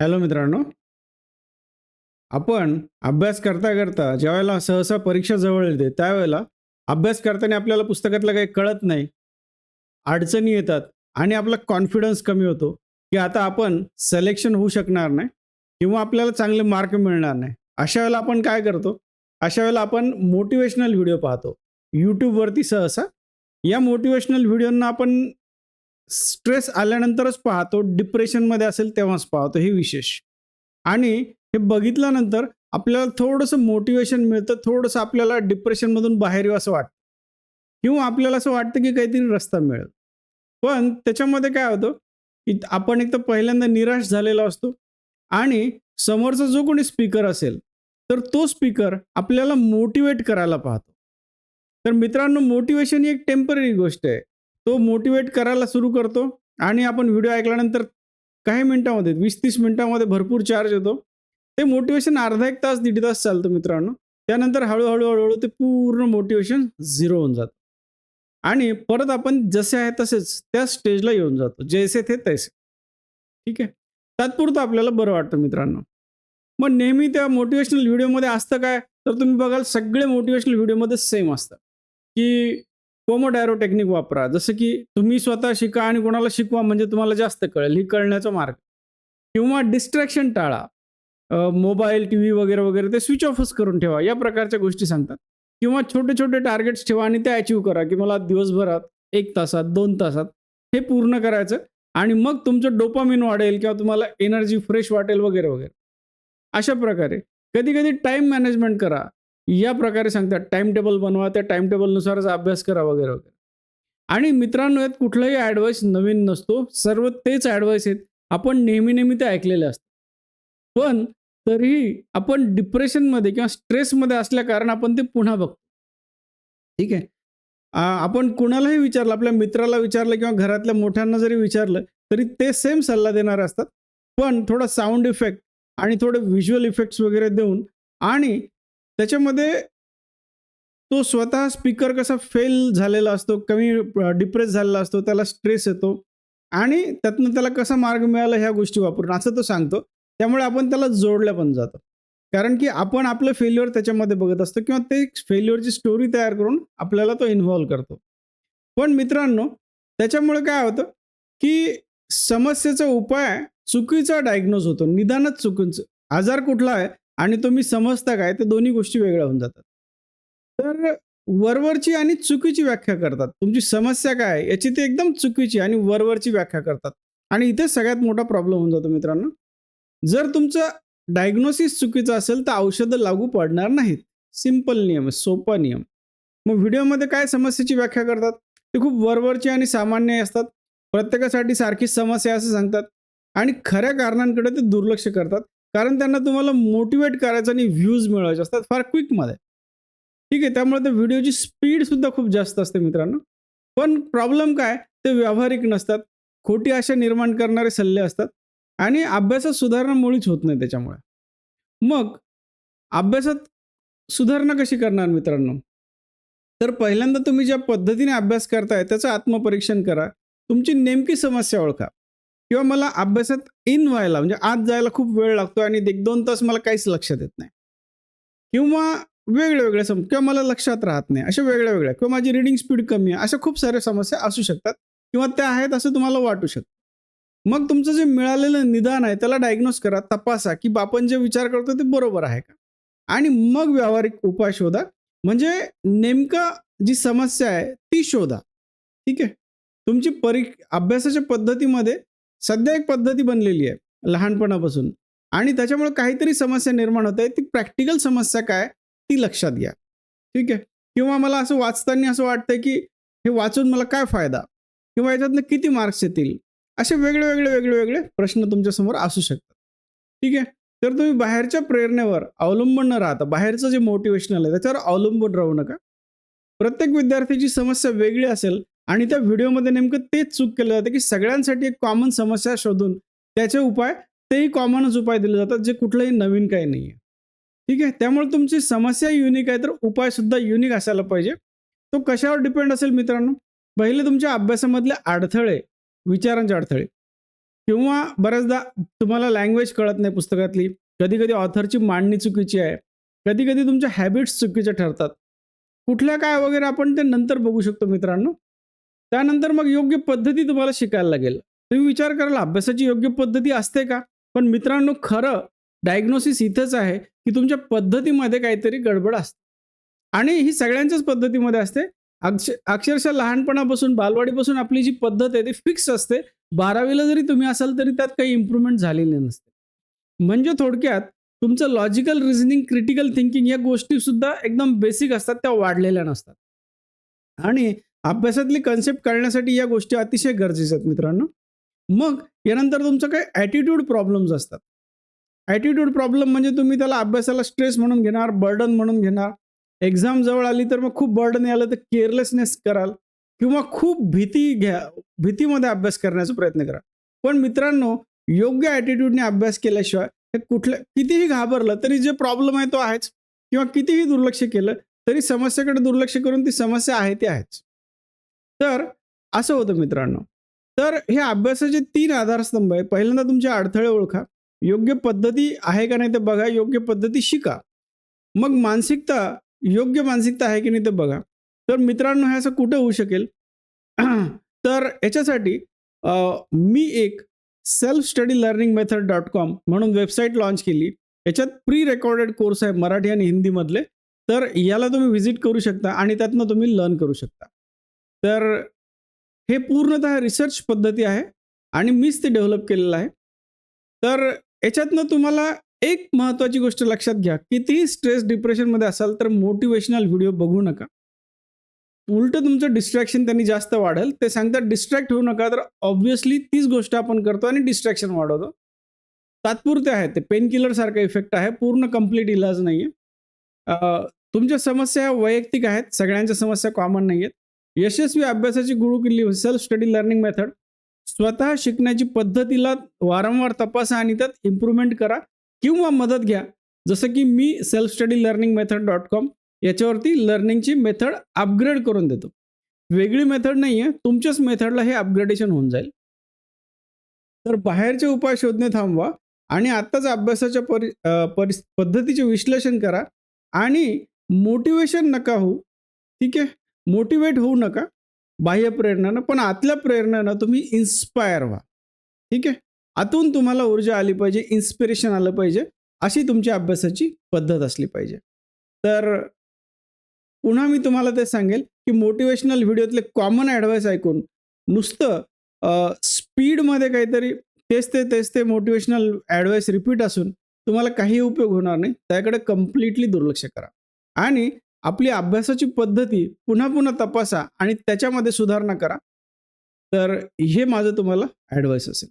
Hello मित्रांनो. आपण अभ्यास करता करता ज्यावेळेला सहसा परीक्षा जवळ येते त्यावेळेला अभ्यास करताना आपल्याला पुस्तकातलं काही कळत नाही. अडचणी येतात आणि आपला कॉन्फिडन्स कमी होतो की आता आपण सिलेक्शन होऊ शकणार नाही किंवा आपल्याला चांगले मार्क मिळणार नाही. अशा वेळेला आपण काय करतो? अशा वेळेला आपण मोटिवेशनल व्हिडिओ पाहतो. यूट्यूबवरती सहसा या मोटिवेशनल व्हिडिओंना आपण स्ट्रेस आल्यानंतरच पाहतो डिप्रेशनमध्ये असेल तेव्हाच पाहतो हे विशेष. आणि हे बघितल्यानंतर आपल्याला थोडंसं मोटिवेशन मिळतं थोडंसं आपल्याला डिप्रेशनमधून बाहेर येऊ असं वाटतं. किंवा आपल्याला असं वाटतं की काहीतरी रस्ता मिळेल. पण त्याच्यामध्ये काय होतं की आपण एक तर पहिल्यांदा निराश झालेला असतो आणि समोरचा जो कोणी स्पीकर असेल तर तो स्पीकर आपल्याला मोटिवेट करायला पाहतो. तर मित्रांनो मोटिवेशन ही एक टेंपररी गोष्ट आहे. तो मोटिवेट करायला सुरू करतो आणि आपण व्हिडिओ ऐकल्यानंतर काही मिनिटामध्ये वीस तीस मिनिटामध्ये भरपूर चार्ज येतो. ते मोटिवेशन अर्धा एक तास दीड तास चालतं मित्रांनो. त्यानंतर हळूहळू हळूहळू ते पूर्ण मोटिवेशन झिरो होऊन जातं. आणि परत आपण जसे आहे तसेच त्या स्टेजला येऊन जातो. जैसे थे तैसे. ठीक आहे? तात्पुरतं आपल्याला बरं वाटतं मित्रांनो. मग नेहमी त्या मोटिवेशनल व्हिडिओमध्ये असतं काय? तर तुम्ही बघाल सगळे मोटिवेशनल व्हिडिओमध्ये सेम असतात की पोमोडॅरो टेक्निक वापरा. जसं की तुम्ही स्वतः शिका आणि कोणाला शिकवा म्हणजे तुम्हाला जास्त कळेल. ही कळण्याचा मार्ग. किंवा डिस्ट्रॅक्शन टाळा. मोबाईल टी व्ही वगैरे वगैरे ते स्विच ऑफच करून ठेवा. या प्रकारच्या गोष्टी सांगतात. किंवा छोटे छोटे टार्गेट्स ठेवा आणि ते अचीव करा की मला दिवसभरात एक तासात दोन तासात हे पूर्ण करायचं आणि मग तुमचं डोपामिन वाढेल किंवा तुम्हाला एनर्जी फ्रेश वाटेल वगैरे वगैरे. अशा प्रकारे. कधी कधी टाईम मॅनेजमेंट करा. या प्रकारे सांगतात टाइम टेबल बनवा त्या टाइम टेबलनुसारच अभ्यास करा वगैरे वगैरे. आणि मित्रांनो यात कुठलाही ॲडवाईस नवीन नसतो. सर्व तेच ॲडवाईस आहेत. आपण नेहमी नेहमी ते ऐकलेले असतात. पण तरीही आपण डिप्रेशनमध्ये किंवा स्ट्रेसमध्ये असल्या कारण आपण ते पुन्हा बघतो. ठीक आहे? आपण कुणालाही विचारलं आपल्या मित्राला विचारलं किंवा घरातल्या मोठ्यांना जरी विचारलं तरी ते सेम सल्ला देणारे असतात. पण थोडा साऊंड इफेक्ट आणि थोडे व्हिज्युअल इफेक्ट्स वगैरे देऊन आणि त्याच्यामध्ये तो स्वतः स्पीकर कसा फेल झालेला असतो कमी डिप्रेस झालेला असतो त्याला स्ट्रेस येतो आणि त्यातनं त्याला कसा मार्ग मिळाला ह्या गोष्टी वापरून असं तो सांगतो. त्यामुळे आपण त्याला जोडलं पण जातो. कारण की आपण आपलं फेल्युअर त्याच्यामध्ये बघत असतो किंवा ते फेल्युअरची स्टोरी तयार करून आपल्याला तो इन्व्हॉल्व करतो. पण मित्रांनो त्याच्यामुळे काय होतं की समस्येचा उपाय चुकीचा डायग्नोज होतो निदानच चुकीचं. आजार कुठला आहे आणि तुम्ही समजता काय? ते दोन्ही गोष्टी वेगळ्या होऊन जातात. तर वरवरची आणि चुकीची व्याख्या करतात. तुमची समस्या काय? आहे याची ते एकदम चुकीची आणि वरवरची व्याख्या करतात. आणि इथे सगळ्यात मोठा प्रॉब्लेम होऊन जातो मित्रांनो. जर तुमचं डायग्नोसिस चुकीचं असेल तर औषधं लागू पडणार नाहीत. सिंपल नियम सोपा नियम. मग व्हिडिओमध्ये काय समस्येची व्याख्या करतात? ते खूप वरवरची आणि सामान्य असतात. प्रत्येकासाठी सारखीच समस्या असं सांगतात. आणि खऱ्या कारणांकडे ते दुर्लक्ष करतात. कारण त्यांना तुम्हाला मोटिवेट करायचं आणि व्ह्यूज मिळवायचे असतात फार क्विकमध्ये ठीक आहे त्यामुळे ते व्हिडिओची स्पीड सुद्धा खूप जास्त असते मित्रांनो. पण प्रॉब्लेम काय ते व्यावहारिक नसतात. खोटी आशा निर्माण करणारे सल्ले असतात. आणि अभ्यासात सुधारणा मुळीच होत नाही त्याच्यामुळे. मग अभ्यासात सुधारणा कशी करणार मित्रांनो? तर पहिल्यांदा तुम्ही ज्या पद्धतीने अभ्यास करताय त्याचं आत्मपरीक्षण करा. तुमची नेमकी समस्या ओळखा. किंवा मला अभ्यासात इन व्हायला म्हणजे आत जायला खूप वेळ लागतो आणि एक दोन तास मला काहीच लक्षात येत नाही. किंवा वेगळे वेगळे सम किंवा मला लक्षात राहत नाही अशा वेगळ्या वेगळ्या किंवा माझी रिडिंग स्पीड कमी आहे अशा खूप साऱ्या समस्या असू शकतात किंवा त्या आहेत असं तुम्हाला वाटू शकतं. मग तुमचं जे मिळालेलं निदान आहे त्याला डायग्नोस करा तपासा की आपण जे विचार करतो ते बरोबर आहे का? आणि मग व्यावहारिक उपाय शोधा म्हणजे नेमकं जी समस्या आहे ती शोधा. ठीक आहे? तुमची परी अभ्यासाच्या पद्धतीमध्ये सध्या एक पद्धती बनलेली आहे लहानपणापासून. आणि त्याच्यामुळे काहीतरी समस्या निर्माण होत आहे. ती प्रॅक्टिकल समस्या काय ती लक्षात घ्या. ठीक आहे? किंवा मला असं वाचताना असं वाटतंय की हे वाचून मला काय फायदा? किंवा याच्यातनं किती मार्क्स येतील? असे वेगळे वेगळे वेगळे वेगळे प्रश्न तुमच्यासमोर असू शकतात. ठीक आहे? तर तुम्ही बाहेरच्या प्रेरणेवर अवलंबून न राहता बाहेरचं जे मोटिवेशनल आहे त्याच्यावर अवलंबून राहू नका. प्रत्येक विद्यार्थ्याची समस्या वेगळी असेल आणि त्या व्हिडिओमध्ये नेमकं तेच चूक केलं जातं की सगळ्यांसाठी एक कॉमन समस्या शोधून त्याचे उपाय तेही कॉमनच उपाय दिले जातात जे कुठलंही नवीन काही नाही आहे ठीक आहे? त्यामुळे तुमची समस्या युनिक आहे तर उपाय सुद्धा युनिक असायला पाहिजे. तो कशावर डिपेंड असेल मित्रांनो? पहिले तुमच्या अभ्यासामधले अडथळे विचारांचे अडथळे. किंवा बऱ्याचदा तुम्हाला लँग्वेज कळत नाही पुस्तकातली. कधी कधी ऑथरची मांडणी चुकीची आहे. कधी कधी तुमच्या हॅबिट्स चुकीच्या ठरतात. कुठल्या काय वगैरे आपण ते नंतर बघू शकतो मित्रांनो. त्यानंतर मग योग्य पद्धती तुम्हाला शिकायला लागेल. तुम्ही विचार कराल अभ्यासाची योग्य पद्धती असते का? पण मित्रांनो खरं डायग्नोसिस इथंच आहे की तुमच्या पद्धतीमध्ये काहीतरी गडबड असते. आणि ही सगळ्यांच्याच पद्धतीमध्ये असते. अक्ष अक्षरशः लहानपणापासून बालवाडीपासून आपली जी पद्धत आहे ती फिक्स असते. बारावीला जरी तुम्ही असाल तरी त्यात काही इम्प्रूव्हमेंट झालेली नसते. म्हणजे थोडक्यात तुमचं लॉजिकल रिझनिंग क्रिटिकल थिंकिंग या गोष्टी सुद्धा एकदम बेसिक असतात त्या वाढलेल्या नसतात. आणि अभ्यासातली कन्सेप्ट कळण्यासाठी या गोष्टी अतिशय गरजेच्या आहेत मित्रांनो. मग यानंतर तुमचं काही ॲटिट्यूड प्रॉब्लेम्स असतात. ॲटिट्यूड प्रॉब्लेम म्हणजे तुम्ही त्याला अभ्यासाला स्ट्रेस म्हणून घेणार बर्डन म्हणून घेणार. एक्झाम जवळ आली तर मग खूप बर्डन आलं तर केअरलेसनेस कराल किंवा खूप भीती घ्या भीतीमध्ये अभ्यास करण्याचा प्रयत्न करा. पण मित्रांनो योग्य ॲटिट्यूडने अभ्यास केल्याशिवाय हे कुठल्या कितीही घाबरलं तरी जे प्रॉब्लेम आहे तो आहेच. किंवा कितीही दुर्लक्ष केलं तरी समस्येकडे दुर्लक्ष करून ती समस्या आहे ती आहेच. तर असं होतं मित्रांनो. तर हे अभ्यासाचे तीन आधारस्तंभ आहे पहिल्यांदा तुमचे अडथळे ओळखा. योग्य पद्धती आहे का नाही ते बघा. योग्य पद्धती शिका. मग मानसिकता योग्य मानसिकता आहे की नाही ते बघा. तर मित्रांनो हे असं कुठं होऊ शकेल? तर याच्यासाठी मी एक self study learning method dot com म्हणून वेबसाईट लॉन्च केली. याच्यात प्री रेकॉर्डेड कोर्स आहे मराठी आणि हिंदीमधले. तर याला तुम्ही व्हिजिट करू शकता आणि त्यातनं तुम्ही लर्न करू शकता. तर हे पूर्णतः रिसर्च पद्धती आहे आणि मीच ते डेव्हलप केलेलं आहे. तर याच्यातनं तुम्हाला एक महत्त्वाची गोष्ट लक्षात घ्या कितीही स्ट्रेस डिप्रेशनमध्ये असाल तर मोटिवेशनल व्हिडिओ बघू नका. उलटं तुमचं डिस्ट्रॅक्शन त्यांनी जास्त वाढेल. ते सांगतात डिस्ट्रॅक्ट होऊ नका. तर ऑब्व्हियसली तीच गोष्ट आपण करतो आणि डिस्ट्रॅक्शन वाढवतो. तात्पुरते आहे ते. पेनकिलरसारखा इफेक्ट आहे. पूर्ण कंप्लीट इलाज नाही आहे तुमच्या समस्या वैयक्तिक आहेत. सगळ्यांच्या समस्या कॉमन नाही आहेत यशस्वी अभ्यासाची गुरुकिल्ली सेल्फ स्टडी लर्निंग मेथड स्वतः शिकण्याची पद्धतीला वारंवार तपासा आणि त्यात इम्प्रूव्हमेंट करा किंवा मदत घ्या. जसं की मी self study learning method dot com याच्यावरती लर्निंगची मेथड अपग्रेड करून देतो. वेगळी मेथड नाही आहे तुमच्याच मेथडला हे अपग्रेडेशन होऊन जाईल. तर बाहेरचे उपाय शोधणे थांबवा आणि आत्ताच अभ्यासाच्या परि परि पद्धतीचे विश्लेषण करा आणि मोटिवेशन नका होऊ. ठीक आहे? मोटिवेट होऊ नका बाह्य प्रेरणानं पण आतल्या प्रेरणानं तुम्ही इन्स्पायर व्हा. ठीक आहे? आतून तुम्हाला ऊर्जा आली पाहिजे इन्स्पिरेशन आलं पाहिजे अशी तुमची अभ्यासाची पद्धत असली पाहिजे. तर पुन्हा मी तुम्हाला ते सांगेल की मोटिवेशनल व्हिडिओतले कॉमन ॲडवाईस ऐकून नुसतं स्पीडमध्ये काहीतरी तेच ते तेच ते मोटिवेशनल ॲडवाईस रिपीट असून तुम्हाला काही उपयोग होणार नाही. त्याकडे कम्प्लिटली दुर्लक्ष करा. आणि आपली अभ्यासाची पद्धती पुन्हा पुन्हा तपासा आणि त्याच्यामध्ये सुधारणा करा. तर हे माझं तुम्हाला ॲडवाईस असेल.